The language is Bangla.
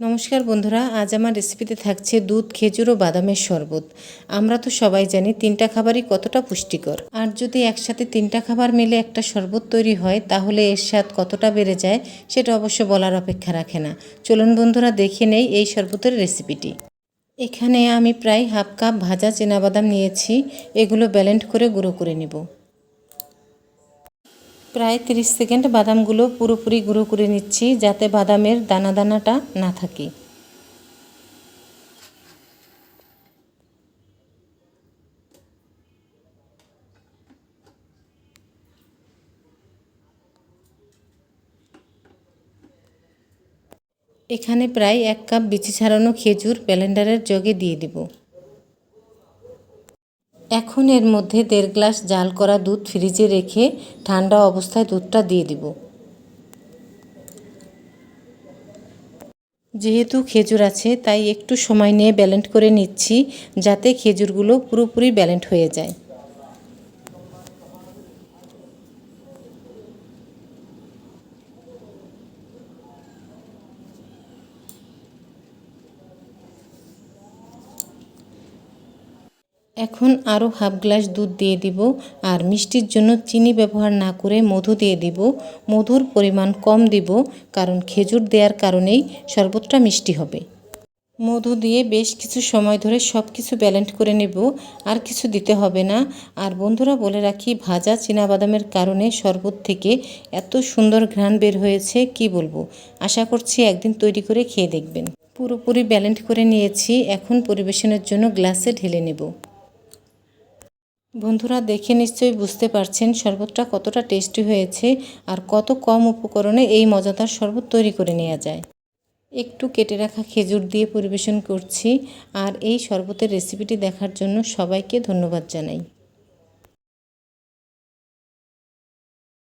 নমস্কার বন্ধুরা, আজ আমার রেসিপিতে থাকছে দুধ, খেজুর ও বাদামের শরবত। আমরা তো সবাই জানি তিনটা খাবারই কতটা পুষ্টিকর। আর যদি একসাথে তিনটা খাবার মিলে একটা শরবত তৈরি হয়, তাহলে এর স্বাদ কতটা বেড়ে যায়, সেটা অবশ্য বলার অপেক্ষা রাখে না। চলুন বন্ধুরা, দেখে নেই এই শরবতের রেসিপিটি এখানে আমি প্রায় হাফ কাপ ভাজা বাদাম নিয়েছি, এগুলো ব্যালেন্ড করে গুঁড়ো করে নেব। প্রায় 30 সেকেন্ড বাদামগুলো পুরোপুরি গুঁড়ো করে নিচ্ছি যাতে বাদামের দানা দানাটা না থাকে। এখানে প্রায় এক কাপ বিচি ছাড়ানো খেজুর ব্যালেন্ডারের জগে দিয়ে দিব। এখন এর মধ্যে দেড় গ্লাস জাল করা দুধ ফ্রিজে রেখে ঠান্ডা অবস্থায় দুধটা দিয়ে দিব। যেহেতু খেজুর আছে, তাই একটু সময় নিয়ে ব্যালেন্ট করে নিচ্ছি, যাতে খেজুরগুলো পুরোপুরি ব্যালেন্ট হয়ে যায়। এখন আরও হাফ গ্লাস দুধ দিয়ে দিব আর মিষ্টির জন্য চিনি ব্যবহার না করে মধু দিয়ে দিব। মধুর পরিমাণ কম দিব কারণ খেজুর দেওয়ার কারণেই শরবতটা মিষ্টি হবে। মধু দিয়ে বেশ কিছু সময় ধরে সব কিছু ব্যালেন্ট করে নেব, আর কিছু দিতে হবে না। আর বন্ধুরা বলে রাখি, ভাজা বাদামের কারণে শরবত থেকে এত সুন্দর ঘ্রাণ বের হয়েছে, কি বলব? আশা করছি একদিন তৈরি করে খেয়ে দেখবেন। পুরোপুরি ব্যালেন্ট করে নিয়েছি, এখন পরিবেশনের জন্য গ্লাসে ঢেলে নেব। বন্ধুরা দেখে নিশ্চয়ই বুঝতে পারছেন শরবতটা কতটা টেস্টি হয়েছে আর কত কম উপকরণে এই মজাদার শরবত তৈরি করে নেওয়া যায়। একটু কেটে রাখা খেজুর দিয়ে পরিবেশন করছি আর এই শরবতের রেসিপিটি দেখার জন্য সবাইকে ধন্যবাদ জানাই।